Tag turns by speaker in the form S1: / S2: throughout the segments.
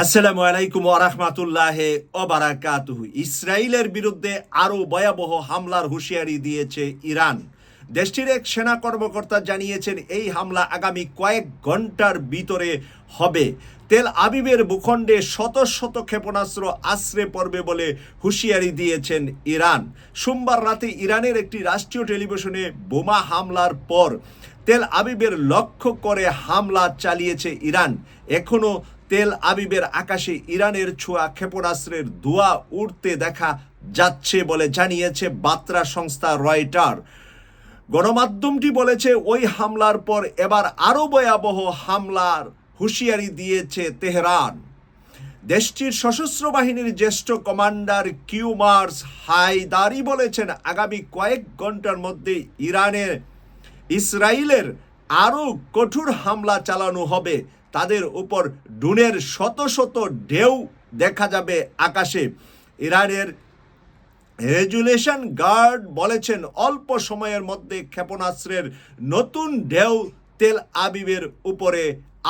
S1: আসসালামু আলাইকুম ওরহমাতুল্লাহ ওবারাকাতুহু ইসরায়েলের বিরুদ্ধে আরও ভয়াবহ হামলার হুঁশিয়ারি দিয়েছে ইরান। দেশটির এক সেনা কর্মকর্তা জানিয়েছেন, এই হামলা আগামী কয়েক ঘণ্টার ভিতরে হবে। তেল আবিবের ভূখণ্ডে শত শত ক্ষেপণাস্ত্র আশ্রে পড়বে বলে হুঁশিয়ারি দিয়েছেন ইরান। সোমবার রাতে ইরানের একটি রাষ্ট্রীয় টেলিভিশনে বোমা হামলার পর তেল আবিবের লক্ষ্য করে হামলা চালিয়েছে ইরান। এখনও তেল আবিবের আকাশে ইরানের ছোঁয়া ক্ষেপণাস্ত্রের ধোঁয়া উঠতে দেখা যাচ্ছে বলে জানিয়েছে বার্তা সংস্থা রয়টার। গণমাধ্যমটি বলেছে, ওই হামলার পর এবার আরও ভয়াবহ হামলার হুঁশিয়ারি দিয়েছে তেহরান। দেশটির সশস্ত্র বাহিনীর জ্যেষ্ঠ কমান্ডার কিউমার্স হায়দারি বলেছেন, আগামী কয়েক ঘণ্টার মধ্যে ইরানের ইসরায়েলের আরও কঠোর হামলা চালানো হবে। তাদের উপর ডুনের শত শত ঢেউ দেখা যাবে আকাশে। ইরানের রেজুলেশন গার্ড বলেছেন, অল্প সময়ের মধ্যে ক্ষেপণাস্ত্রের নতুন ঢেউ তেল আবিবের উপরে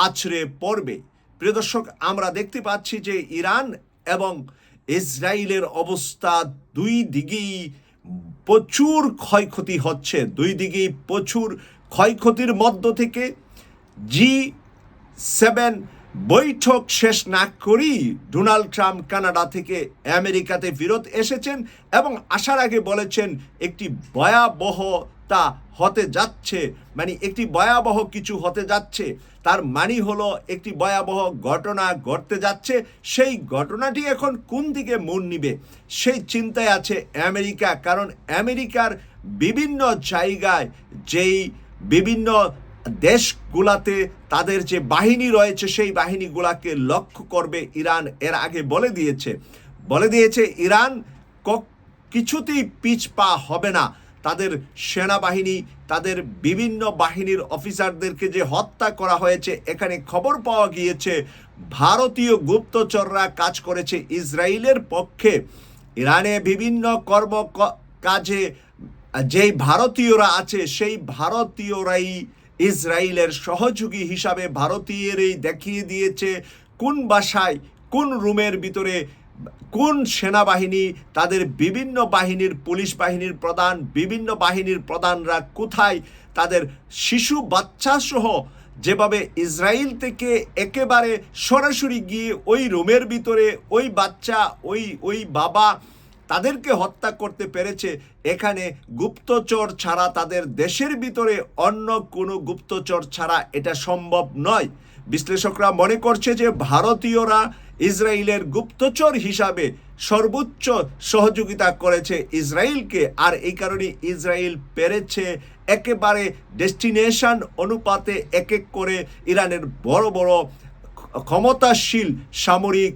S1: আছড়ে পড়বে। প্রিয় দর্শক, আমরা দেখতে পাচ্ছি যে ইরান এবং ইসরায়েলের অবস্থা দুই দিকেই প্রচুর ক্ষয়ক্ষতি হচ্ছে। দুই দিকেই প্রচুর ক্ষয়ক্ষতির মধ্য থেকে জি সেভেন, বৈঠক শেষ না করেই ডোনাল্ড ট্রাম্প কানাডা থেকে আমেরিকাতে ফেরত এসেছেন এবং আসার আগে বলেছেন একটি ভয়াবহতা হতে যাচ্ছে। মানে একটি ভয়াবহ কিছু হতে যাচ্ছে। তার মানে হলো একটি ভয়াবহ ঘটনা ঘটতে যাচ্ছে। সেই ঘটনাটি এখন কোন দিকে মন নিবে? সেই চিন্তায় আছে আমেরিকা। কারণ আমেরিকার বিভিন্ন জায়গায় যেই বিভিন্ন দেশগুলাতে তাদের যে বাহিনী রয়েছে, সেই বাহিনীগুলাকে লক্ষ্য করবে ইরান। এর আগে বলে দিয়েছে বলে দিয়েছে, ইরান কিছুতেই পিছ পা হবে না। তাদের সেনাবাহিনী, তাদের বিভিন্ন বাহিনীর অফিসারদেরকে যে হত্যা করা হয়েছে, এখানে খবর পাওয়া গিয়েছে, ভারতীয় গুপ্তচররা কাজ করেছে ইসরায়েলের পক্ষে। ইরানে বিভিন্ন কর্ম কাজে যেই ভারতীয়রা আছে, সেই ভারতীয়রাই ইসরায়েলের সহযোগী হিসাবে ভারতীয়রাই দেখিয়ে দিয়েছে কোন বাসায়, কোন রুমের ভিতরে, কোন সেনাবাহিনী, তাদের বিভিন্ন বাহিনীর, পুলিশ বাহিনীর প্রধান, বিভিন্ন বাহিনীর প্রধানরা কোথায়, তাদের শিশু, বাচ্চা সহ যেভাবে ইসরায়েল থেকে একেবারে সরাসরি গিয়ে ওই রুমের ভিতরে ওই বাচ্চা, ওই ওই বাবা তাদেরকে হত্যা করতে পেরেছে। এখানে গুপ্তচর ছাড়া তাদের দেশের ভিতরে অন্য কোনো গুপ্তচর ছাড়া এটা সম্ভব নয়। বিশ্লেষকরা মনে করছে যে ভারতীয়রা ইসরায়েলের গুপ্তচর হিসাবে সর্বোচ্চ সহযোগিতা করেছে ইসরায়েলকে, আর এই কারণে ইসরায়েল পেরেছে একেবারে ডেস্টিনেশন অনুপাতে এক এক করে ইরানের বড় বড় ক্ষমতাশীল সামরিক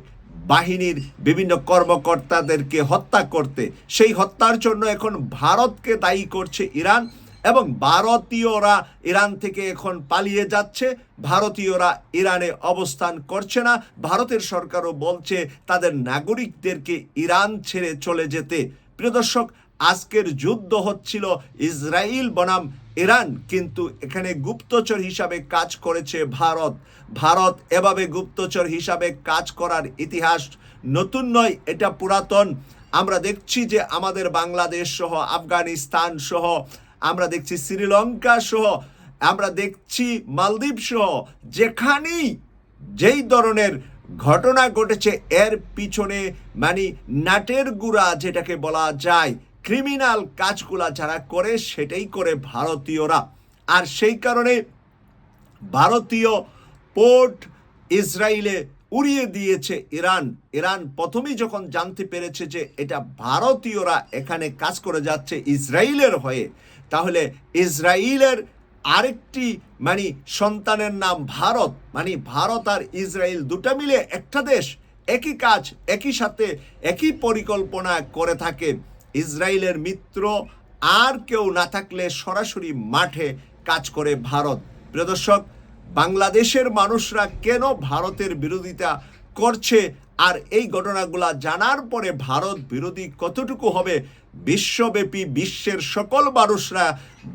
S1: বাহিনীর বিভিন্ন কর্মকর্তাদেরকে হত্যা করতে। সেই হত্যার জন্য এখন ভারতকে দায়ী করছে ইরান এবং ভারতীয়রা ইরান থেকে এখন পালিয়ে যাচ্ছে। ভারতীয়রা ইরানে অবস্থান করছে না। ভারতের সরকারও বলছে তাদের নাগরিকদেরকে ইরান ছেড়ে চলে যেতে। প্রিয় দর্শক আজকের যুদ্ধ হচ্ছিল ইসরায়েল বনাম ইরান, কিন্তু এখানে গুপ্তচর হিসাবে কাজ করেছে ভারত। ভারত এভাবে গুপ্তচর হিসাবে কাজ করার ইতিহাস নতুন নয়, এটা পুরাতন। আমরা দেখছি যে আমাদের বাংলাদেশ সহ, আফগানিস্তান সহ, আমরা দেখছি শ্রীলঙ্কা সহ, আমরা দেখছি মালদ্বীপ সহ, যেখানেই যেই ধরনের ঘটনা ঘটেছে, এর পিছনে মানে নাটের গুড়া যেটাকে বলা যায় ক্রিমিনাল কাজগুলা যারা করে, সেটাই করে ভারতীয়রা। আর সেই কারণে ভারতীয় পোর্ট ইসরায়েলে উড়িয়ে দিয়েছে ইরান। ইরান প্রথমেই যখন জানতে পেরেছে যে এটা ভারতীয়রা এখানে কাজ করে যাচ্ছে ইসরায়েলের হয়ে, তাহলে ইসরায়েলের আরেকটি মানে সন্তানের নাম ভারত। মানে ভারত আর ইসরায়েল দুটা মিলে একটা দেশ, একই কাজ, একই সাথে, একই পরিকল্পনা করে থাকে। ইসরায়েলের মিত্র আর কেউ না থাকলে সরাসরি মাঠে কাজ করে ভারত। প্রিয় দর্শক, বাংলাদেশের মানুষরা কেন ভারতের বিরোধিতা করছে আর এই ঘটনাগুলা জানার পরে ভারত বিরোধী কতটুকু হবে? বিশ্বব্যাপী বিশ্বের সকল মানুষরা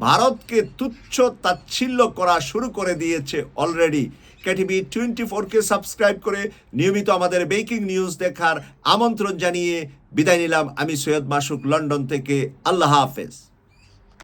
S1: ভারতকে তুচ্ছ তাচ্ছিল্য করা শুরু করে দিয়েছে অলরেডি কেটিভি টোয়েন্টি ফোরকে সাবস্ক্রাইব করে নিয়মিত আমাদের ব্রেকিং নিউজ দেখার আমন্ত্রণ জানিয়ে বিদায় নিলাম। আমি সৈয়দ মাসুক লন্ডন থেকে। আল্লাহ হাফেজ।